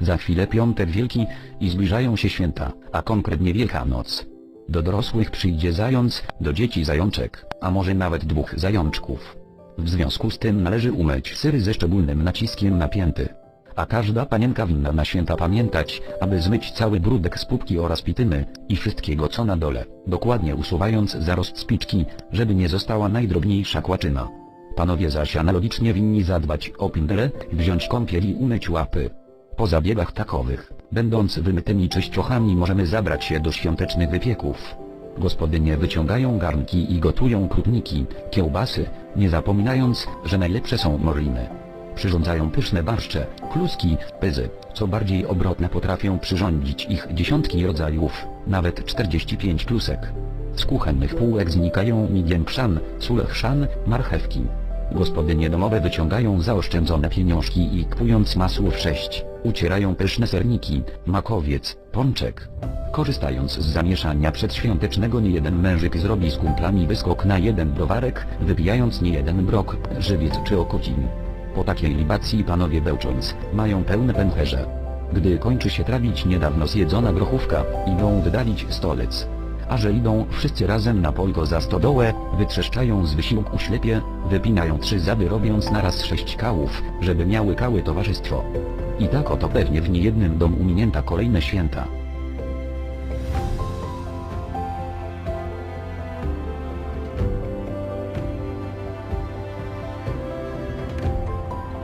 Za chwilę piątek wielki i zbliżają się święta, a konkretnie Wielkanoc. Do dorosłych przyjdzie zając, do dzieci zajączek, a może nawet dwóch zajączków. W związku z tym należy umyć syry ze szczególnym naciskiem na pięty. A każda panienka winna na święta pamiętać, aby zmyć cały brudek z pupki oraz pityny i wszystkiego co na dole, dokładnie usuwając zarost spiczki, żeby nie została najdrobniejsza kłaczyna. Panowie zaś analogicznie winni zadbać o pindele, wziąć kąpiel i umyć łapy. Po zabiegach takowych, będąc wymytymi czyściochami możemy zabrać się do świątecznych wypieków. Gospodynie wyciągają garnki i gotują krupniki, kiełbasy, nie zapominając, że najlepsze są morliny. Przyrządzają pyszne barszcze, kluski, pyzy, co bardziej obrotne potrafią przyrządzić ich dziesiątki rodzajów, nawet 45 klusek. Z kuchennych półek znikają migiem chrzan, sól chrzan, marchewki. Gospodynie domowe wyciągają zaoszczędzone pieniążki i kupując masło w sześć, ucierają pyszne serniki, makowiec, pączek. Korzystając z zamieszania przedświątecznego niejeden mężyk zrobi z kumplami wyskok na jeden browarek, wypijając niejeden brok, żywiec czy okocin. Po takiej libacji panowie bełcząc, mają pełne pęcherze. Gdy kończy się trawić niedawno zjedzona grochówka, idą wydalić stolec. A że idą wszyscy razem na polko za stodołę, wytrzeszczają z wysiłku ślepie, wypinają trzy zady robiąc naraz sześć kałów, żeby miały kały towarzystwo. I tak oto pewnie w niejednym domu minięta kolejne święta.